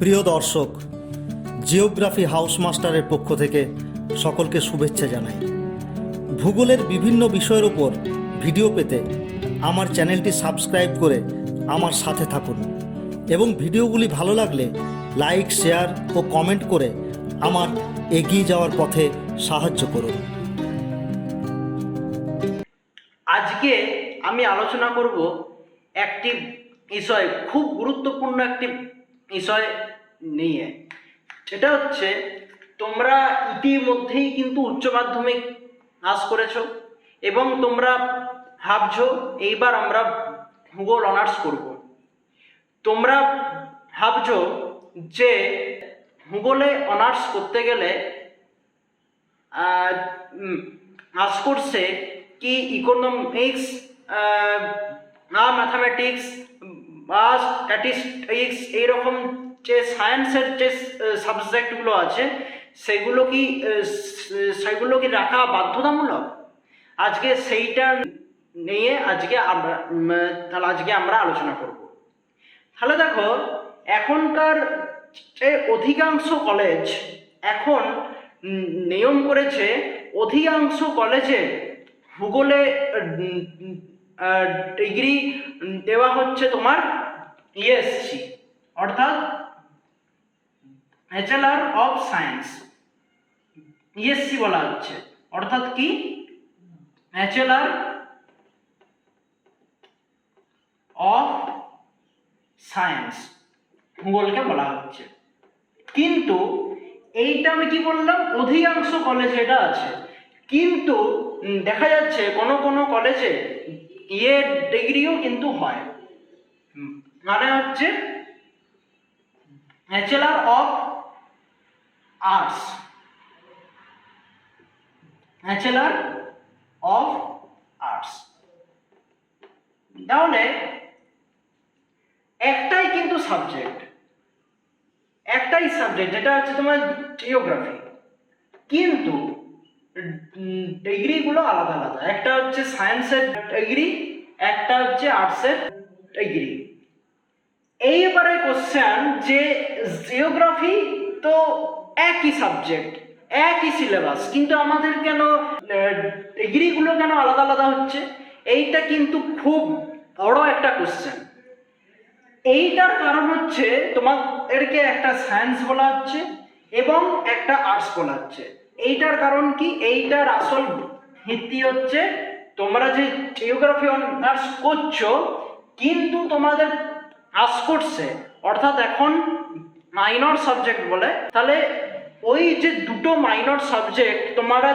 প্রিয় দর্শক, geography house মাস্টারের পক্ষ থেকে সকলকে শুভেচ্ছা জানাই। ভূগোলের বিভিন্ন বিষয়ের ওপর ভিডিও পেতে আমার চ্যানেলটি সাবস্ক্রাইব করে আমার সাথে থাকুন এবং ভিডিওগুলি ভালো লাগলে লাইক, শেয়ার ও কমেন্ট করে আমার এগিয়ে যাওয়ার পথে সাহায্য করুন। আজকে আমি আলোচনা করব একটি বিষয়, খুব গুরুত্বপূর্ণ একটি বিষয় নিয়ে। সেটা হচ্ছে, তোমরা ইতিমধ্যেই কিন্তু উচ্চ মাধ্যমিক পাস করেছ এবং তোমরা ভাবছ, এইবার আমরা ভূগোল অনার্স করব। তোমরা ভাবছ যে ভূগোলে অনার্স করতে গেলে আজ কোর্সে কি ইকোনমিক্স না ম্যাথামেটিক্স বা স্ট্যাটিস্টিক্স এইরকম যে সায়েন্সের যে সাবজেক্টগুলো আছে, সেগুলো কি সেগুলো কি রাখা বাধ্যতামূলক? আজকে সেইটা নিয়ে আজকে আমরা তাহলে আজকে আমরা আলোচনা করব। তাহলে দেখো, এখনকার যে অধিকাংশ কলেজ এখন নিয়ম করেছে, অধিকাংশ কলেজে ভূগোলে ডিগ্রি দেওয়া হচ্ছে তোমার ইএসসি অর্থাৎ ব্যাচেলার অফ সায়েন্স ইএসসি বলা হচ্ছে, অর্থাৎ কি? ব্যাচেলার অফ সায়েন্স ভূগোলকে বলা হচ্ছে। কিন্তু এইটা আমি কি বললাম? অধিকাংশ কলেজে এটা আছে। কিন্তু দেখা যাচ্ছে কোনো কোনো কলেজে ইয়ে ডিগ্রিও কিন্তু হয়। মানে হচ্ছে bachelor of arts. Bachelor of arts. তাহলে একটাই কিন্তু সাবজেক্ট, একটাই সাবজেক্ট, যেটা হচ্ছে তোমার জিওগ্রাফি কিন্তু ডিগ্রিগুলো আলাদা আলাদা। একটা হচ্ছে সায়েন্সের ডিগ্রি একটা হচ্ছে আর্টসের ডিগ্রি এইবারে কোশ্চেন যে জিওগ্রাফি তো একই সাবজেক্ট একই সিলেবাস কিন্তু আমাদের কেন ডিগ্রিগুলো কেন আলাদা আলাদা হচ্ছে? এইটা কিন্তু খুব বড় একটা কোশ্চেন এইটার কারণ হচ্ছে তোমাদেরকে একটা সায়েন্স বলা হচ্ছে এবং একটা আর্টস বলা হচ্ছে। এইটার কারণ কি? এইটার আসল ভিত্তি হচ্ছে তোমরা যে জিওগ্রাফি অনার্স করছ, কিন্তু তোমাদের পাস করছে অর্থাৎ এখন মাইনর সাবজেক্ট বলে, তাহলে ওই যে দুটো মাইনর সাবজেক্ট তোমরা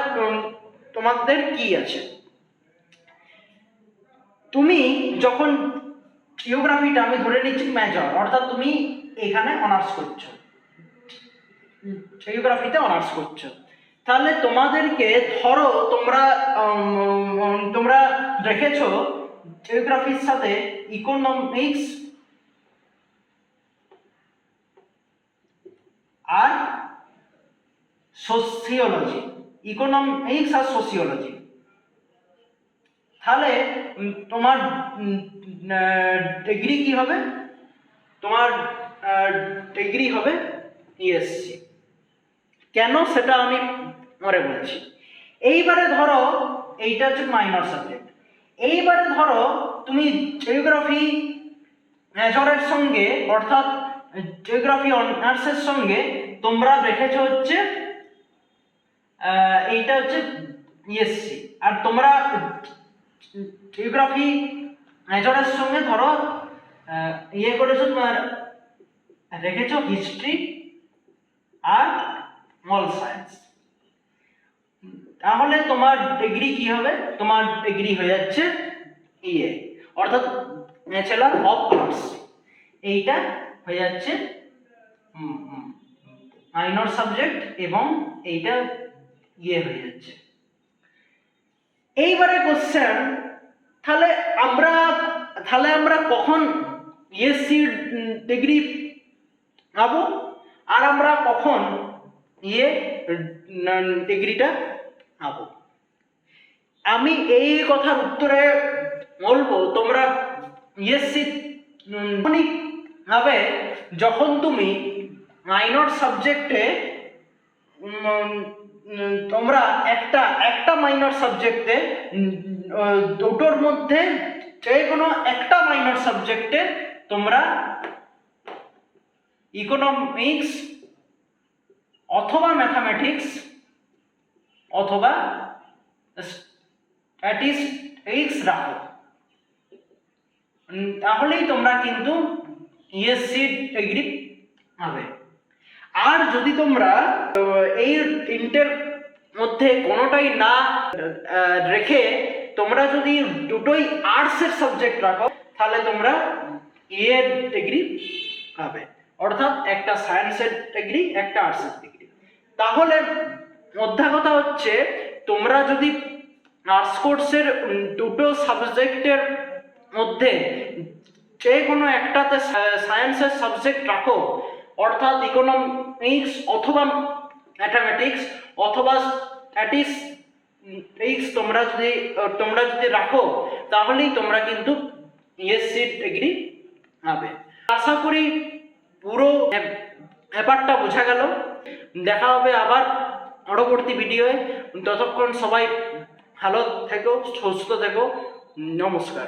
তোমাদের কি আছে? তুমি যখন জিওগ্রাফিটা আমি ধরে নিচ্ছি মেজর অর্থাৎ তুমি এখানে অনার্স করছ। জিওগ্রাফিতে অনার্স করছ। তাহলে তোমাদেরকে ধরো তোমরা তোমরা রেখেছো জিওগ্রাফির সাথে ইকোনমিক্স আর সোসিওলজি ইকোনমিক্স আর সোসিওলজি তাহলে তোমার ডিগ্রি কি হবে? তোমার ডিগ্রি হবে ইএসসি কেন সেটা আমি পরে বলছি। এইবারে ধরো এইটা হচ্ছে মাইনর সাবজেক্ট এইবারে ধরো তুমি জিওগ্রাফি মেজরের সঙ্গে অর্থাৎ জিওগ্রাফি অনার্সের সঙ্গে তোমরা রেখেছো হচ্ছে এইটা হচ্ছে ইএসসি আর তোমরা জিওগ্রাফি মেজরের সঙ্গে ধরো ইয়ে করেছ তোমার রেখেছো হিস্ট্রি আর মল সায়েন্স তাহলে তোমার ডিগ্রি কি হবে? তোমার ডিগ্রি হয়ে যাচ্ছে ইয়ে অর্থাৎ ব্যাচেলার অফ আর্টস এইটা হয়ে যাচ্ছে মাইনর সাবজেক্ট এবং এইটা ইয়ে হয়ে যাচ্ছে। এইবারে কোশ্চেন তাহলে আমরা তাহলে আমরা কখন ইএসসি ডিগ্রি পাবো? আর আমরা কখন ইয়ে ডিগ্রিটা পাবো আমি এই কথার উত্তরে বলব, তোমরা ইএসসি ভাবে যখন তুমি মাইনর সাবজেক্টে তোমরা একটা একটা মাইনর সাবজেক্টে দুটোর মধ্যে যে কোনো একটা মাইনর সাবজেক্টে তোমরা ইকোনমিক্স অথবা ম্যাথামেটিক্স অথবা স্ট্যাটিস্টিক্স রাখো। তাহলেই তোমরা কিন্তু ইএসসি ডিগ্রি পাবে। আর যদি তোমরা এই তিনটের মধ্যে কোনোটাই না রেখে তোমরা যদি দুটোই আর্টসের সাবজেক্ট রাখো, তাহলে তোমরা ইয়ে ডিগ্রি পাবে। অর্থাৎ একটা সায়েন্সের ডিগ্রি একটা আর্টসের ডিগ্রি তাহলে কথা হচ্ছে, তোমরা যদি আর্টস কোর্সের দুটো সাবজেক্টের মধ্যে যে কোনো একটাতে সায়েন্সের সাবজেক্ট রাখো, অর্থাৎ ইকোনমিক্স অথবা ম্যাথামেটিক্স অথবা স্ট্যাটিস্টিক্স তোমরা যদি তোমরা যদি রাখো, তাহলেই তোমরা কিন্তু ইএসসি ডিগ্রি পাবে। আশা করি পুরো ব্যাপারটা বোঝা গেল। দেখা হবে আবার পরবর্তী ভিডিওয়ে ততক্ষণ সবাই ভালো থেকো সুস্থ থেকো। নমস্কার।